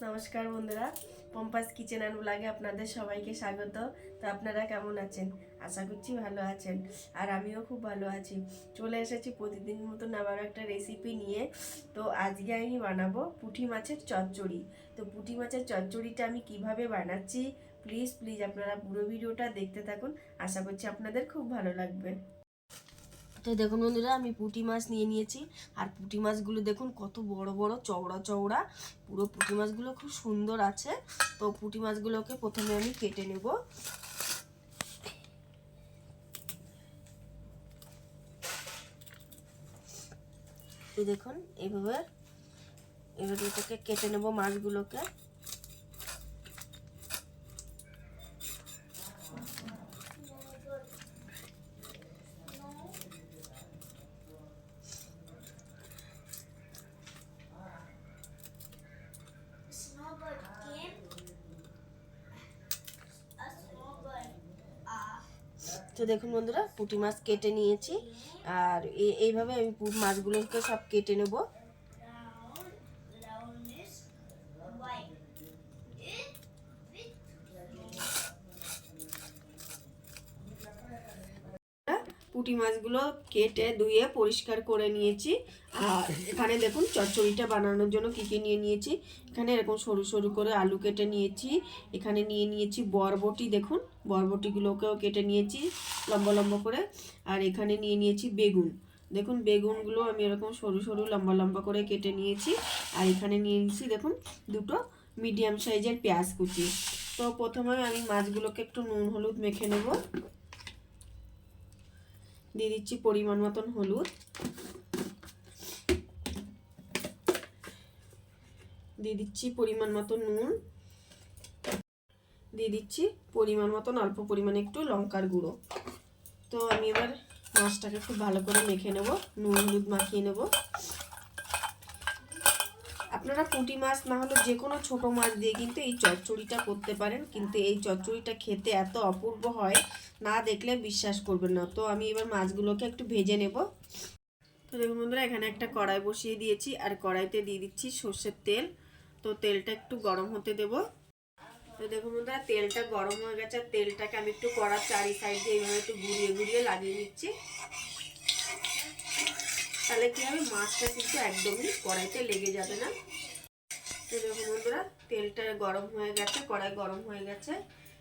নমস্কার বন্ধুরা, পম্পাস kitchen and ব্লগে আপনাদের সবাইকে স্বাগত। তো আপনারা কেমন আছেন? আশা করছি ভালো আছেন। আর আমিও খুব ভালো আছি। চলে এসেছি প্রতিদিন মতন আবার একটা রেসিপি নিয়ে। তো আজকে আমি বানাবো পুঁটি মাছের চচ্চড়ি। তো পুঁটি মাছের চচ্চড়িটা আমি কীভাবে বানাচ্ছি? প্লিজ প্লিজ আপনারা পুরো ভিডিওটা দেখতে থাকুন। আশা করছি আপনাদের খুব ভালো লাগবে। তো দেখুন বন্ধুরা, আমি পুঁটি মাছ নিয়ে নিয়েছি। আর পুঁটি মাছগুলো দেখুন কত বড় বড় চওড়া চওড়া। পুরো পুঁটি মাছগুলো খুব সুন্দর আছে। তো পুঁটি মাছগুলোকে প্রথমে আমি কেটে নেব। দেখুন এইভাবে এভাবে এটাকে কেটে নেব মাছগুলোকে। তো দেখুন বন্ধুরা পুঁটি মাছ কেটে নিয়েছি। আর এইভাবে আমি মাছগুলোকে সব কেটে নেব। পুঁটি মাছগুলো কেটে ধুয়ে পরিষ্কার করে নিয়েছি। আর এখানে দেখুন চচ্চড়িটা বানানোর জন্য কী কী নিয়ে নিয়েছি। এখানে এরকম সরু সরু করে আলু কেটে নিয়েছি। এখানে নিয়ে নিয়েছি বরবটি দেখুন, বরবটিগুলোকেও কেটে নিয়েছি লম্বা লম্বা করে। আর এখানে নিয়ে নিয়েছি বেগুন। দেখুন বেগুনগুলো আমি এরকম সরু সরু লম্বা লম্বা করে কেটে নিয়েছি। আর এখানে নিয়ে নিয়েছি দেখুন দুটো মিডিয়াম সাইজের পেঁয়াজ কুচি। তো প্রথমে আমি মাছগুলোকে একটু নুন, হলুদ মেখে নেব। দিয়ে দিচ্ছি পরিমাণ মতন হলুদ। দিয়ে দিচ্ছি পরিমাণ মতন নুন। দিয়ে দিচ্ছি পরিমাণ মতন অল্প পরিমাণে একটু লঙ্কার গুঁড়ো। তো আমি এবার মাছটাকে খুব ভালো করে মেখে নেব, নুন হলুদ মাখিয়ে নেব। আপনারা পুঁটি মাছ না হলে যে কোনো ছোটো মাছ দিয়ে কিন্তু এই চচ্চড়িটা করতে পারেন, কিন্তু এই চচ্চড়িটা খেতে এত অপূর্ব হয় না দেখলে বিশ্বাস করবেন না। তো আমি এবার মাছগুলোকে একটু ভেজে নেব। তো দেখুন বন্ধুরা, এখানে একটা কড়াই বসিয়ে দিয়েছি, আর কড়াইতে দিয়ে দিচ্ছি সর্ষের তেল। তো তেলটা একটু গরম হতে দেব। তো দেখুন বন্ধুরা, তেলটা গরম হয়ে গেছে। আর তেলটাকে আমি একটু কড়ার চারি সাইড দিয়ে এইভাবে একটু ঘুরিয়ে ঘুরিয়ে লাগিয়ে নিচ্ছি। তাহলে কি হবে, মাছটা কিন্তু একদমই কড়াইতে লেগে যাবে না। তো দেখুন বন্ধুরা, তেলটা গরম হয়ে গেছে, কড়াই গরম হয়ে গেছে।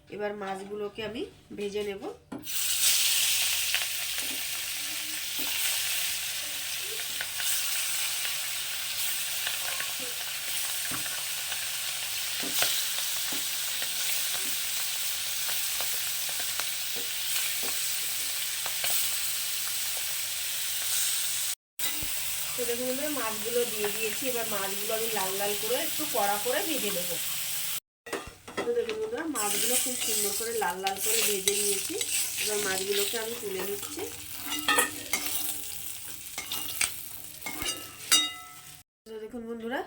এবার মাছগুলোকে আমি ভেজে নেব। দেখুন, মাছগুলো দিয়ে দিয়েছি। এবার মাছগুলো আমি লাল লাল করে একটু কড়া করে ভেজে নেব। মাছগুলো খুব সুন্দর করে লাল লাল করে ভেজে নিয়েছি। এবার মাছগুলোকে আমি তুলে নিচ্ছি। দেখুন বন্ধুরা,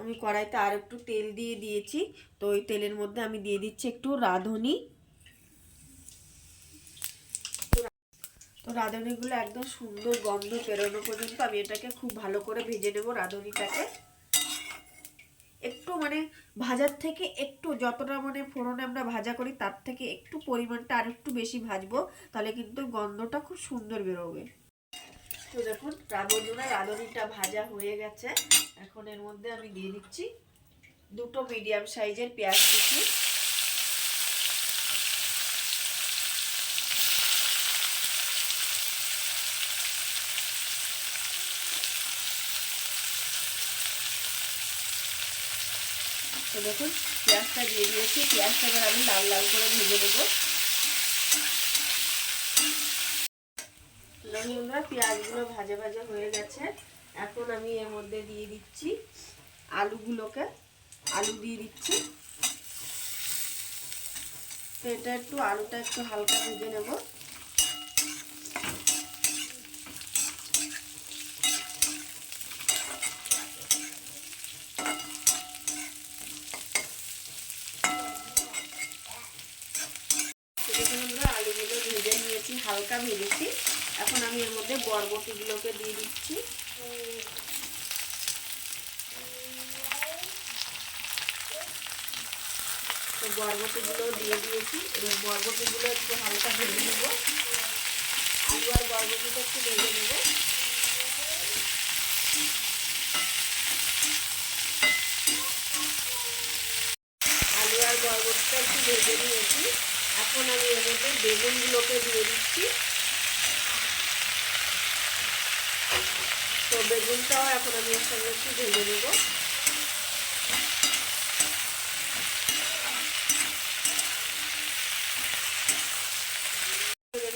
আমি কড়াইতে আর একটু তেল দিয়ে দিয়েছি। তো ওই তেলের মধ্যে আমি দিয়ে দিচ্ছি একটু রাঁধুনি। তো রাঁধুনিগুলো একদম সুন্দর গন্ধ বেরোনো পর্যন্ত আমি এটাকে খুব ভালো করে ভেজে নেব রাঁধুনিটাকে। একটু মানে ভাজার থেকে একটু যতটা মানে ফোড়নে আমরা ভাজা করি, তার থেকে একটু পরিমাণটা আর একটু বেশি ভাজবো, তাহলে কিন্তু গন্ধটা খুব সুন্দর বেরোবে। তো দেখুন রাঁধুনা রাঁধুনিটা ভাজা হয়ে গেছে। এখন এর মধ্যে আমি দিয়ে দিচ্ছি দুটো মিডিয়াম সাইজের পেঁয়াজ কুচি। দেখুন, পেঁয়াজটা দিয়ে দিয়েছি। পেঁয়াজটা এবার আমি লাল লাল করে ভেজে দেখুন বন্ধুরা, পেঁয়াজগুলো ভাজা ভাজা হয়ে গেছে। এখন আমি এর মধ্যে দিয়ে দিচ্ছি আলুগুলোকে। আলু দিয়ে দিচ্ছি। এটা একটু আলুটা একটু হালকা ভেজে নেব তো দেখুন আমরা আলুগুলো ভেজে নিয়েছি হালকা ভেজেছি। এখন আমি এর মধ্যে বরবটিগুলোকে দিয়ে দিচ্ছি। তো বরবটিগুলো দিয়ে দিয়েছি। এবার বরবটিগুলো একটু হালকা ভেজে নেব। আলু আর বরবটিটা একটু ভেজে নেব আলু আর বরবটিটা একটু ভেজে নিয়েছি এখন আমি এর মধ্যে বেগুনগুলোকে দিয়ে দিচ্ছি। তো বেগুনটাও এখন আমি এর সঙ্গে একটু ভেজে নেব।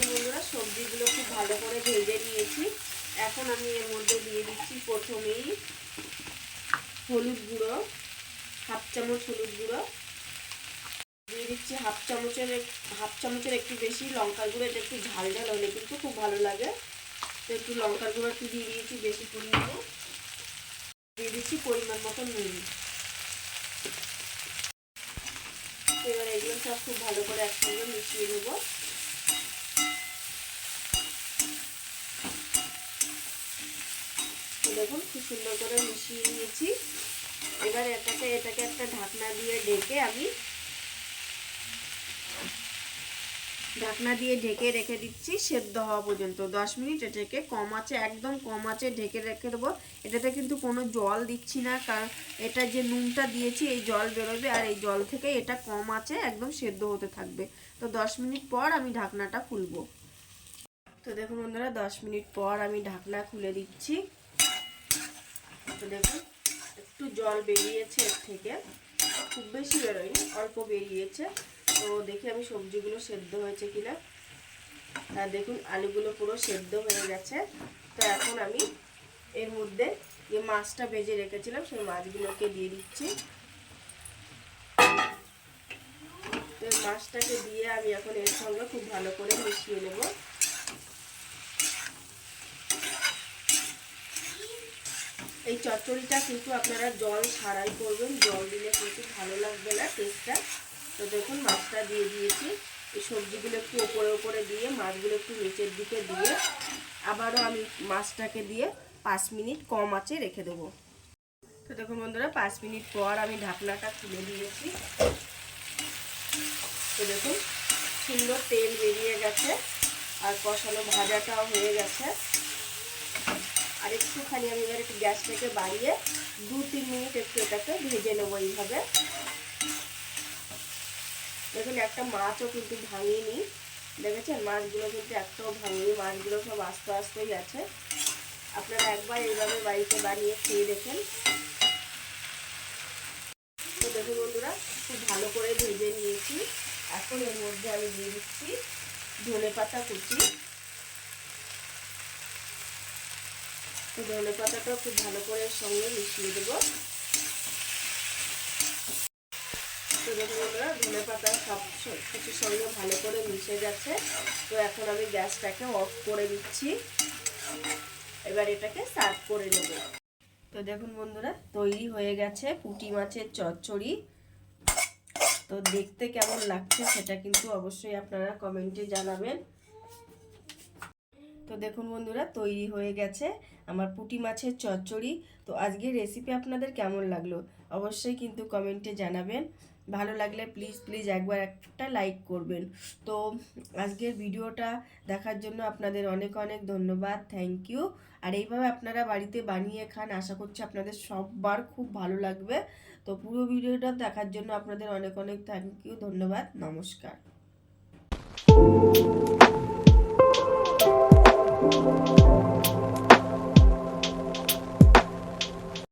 বন্ধুরা সবজিগুলো খুব ভালো করে ভেজে নিয়েছি। এখন আমি এর মধ্যে দিয়ে দিচ্ছি প্রথমেই হলুদ গুঁড়ো, হাফ চামচ হলুদ গুঁড়ো। দিচ্ছি হাফ চামচের হাফ চামচের একটু বেশি লঙ্কার গুঁড়ো, এটা একটু ঝাল ঝাল হলে কিন্তু খুব ভালো লাগে। তো একটু লঙ্কার গুঁড়ো একটু দিয়ে দিয়েছি, বেশি পরিমাণে দিয়ে দিচ্ছি পরিমাণ মতো নুন। এবার এগুলো সব খুব ভালো করে একসঙ্গে মিশিয়ে নেব। দেখুন খুব সুন্দর করে মিশিয়ে নিয়েছি। এবার এটাকে এটাকে একটা ঢাকনা দিয়ে ঢেকে আমি ঢাকনা দিয়ে ঢেকে রেখে দিচ্ছি, সেদ্ধ হওয়া পর্যন্ত। দশ মিনিট এটাকে কম আছে, একদম কম আছে, ঢেকে রেখে দেবো। এটাতে কিন্তু কোনো জল দিচ্ছি না, কারণ এটা যে নুনটা দিয়েছি, এই জল বেরোবে, আর এই জল থেকে এটা কম আছে, একদম সেদ্ধ হতে থাকবে। তো দশ মিনিট পর আমি ঢাকনাটা খুলবো। তো দেখুন বন্ধুরা, দশ মিনিট পর আমি ঢাকনা খুলে দিচ্ছি। তো দেখুন, একটু জল বেরিয়েছে এর থেকে। খুব বেশি বেরোয়নি, অল্প বেরিয়েছে। তো দেখি আমি সবজিগুলো সেদ্ধ হয়েছে কিনা। আর দেখুন, আলুগুলো পুরো সেদ্ধ হয়ে গেছে। তো এখন আমি এর মধ্যে যে মাছটা ভেজে রেখেছিলাম, সেই মাছগুলোকে দিয়ে দিচ্ছি। তো মাছটাকে দিয়ে আমি এখন এর সঙ্গে খুব ভালো করে মিশিয়ে নেব। এই চচ্চড়িটা কিন্তু আপনারা জল ছাড়াই করবেন, জল দিলে কিন্তু ভালো লাগবে না টেস্টটা তো দেখুন, মাছটা দিয়ে দিয়েছি। এই সবজিগুলো একটু ওপরে ওপরে দিয়ে, মাছগুলো একটু নিচের দিকে দিয়ে আবারও আমি মাছটাকে দিয়ে পাঁচ মিনিট কম আছে রেখে দেবো। তো দেখুন বন্ধুরা, পাঁচ মিনিট পর আমি ঢাকনাটা তুলে দিয়েছি। তো দেখুন, সুন্দর তেল বেরিয়ে গেছে আর কষানো ভাজাটাও হয়ে গেছে। আর একটুখানি আমি এবার একটু গ্যাসটাকে বাড়িয়ে দু তিন মিনিট একটু এটাকে ভেজে নেব এইভাবে। দেখুন, একটা মাছও কিন্তু ভাঙিনি। দেখেছেন? মাছগুলো কিন্তু একটাও ভাঙিনি, মাছগুলো সব আস্তে আস্তেই আছে। আপনারা একবার এইভাবে বাড়িতে বানিয়ে খেয়ে দেখেন। তো দেখুন বন্ধুরা, খুব ভালো করে ভেজে নিয়েছি। এখন এর মধ্যে আমি দিয়ে দিচ্ছি ধনে পাতা কুচি। তো ধনে পাতাটাও খুব ভালো করে সঙ্গে মিশিয়ে দেবো। বন্ধুরা ধনে পাতা সব কিছুর সঙ্গে ভালো করে মিশে গেছে। তো এখন আমি গ্যাসটাকে অফ করে দিচ্ছি। এবার এটাকে সার্ভ করে নেব। তো দেখুন বন্ধুরা, তৈরি হয়ে গেছে পুঁটি মাছের চচ্চড়ি। তো দেখতে কেমন লাগছে সেটা কিন্তু অবশ্যই আপনারা কমেন্টে জানাবেন। তো দেখুন বন্ধুরা, তৈরি হয়ে গেছে আমার পুঁটি মাছের চচ্চড়ি। তো আজকের রেসিপি আপনাদের কেমন লাগল? অবশ্যই কিন্তু কমেন্টে জানাবেন। ভালো লাগলে প্লিজ প্লিজ একবার একটা লাইক করবেন। তো আজকের ভিডিওটা দেখার জন্য আপনাদের অনেক অনেক ধন্যবাদ। থ্যাংক ইউ আর এইভাবে আপনারা বাড়িতে বানিয়ে খান, আশা করছি আপনাদের সববার খুব ভালো লাগবে। তো পুরো ভিডিওটা দেখার জন্য আপনাদের অনেক অনেক থ্যাংক ইউ ধন্যবাদ, নমস্কার।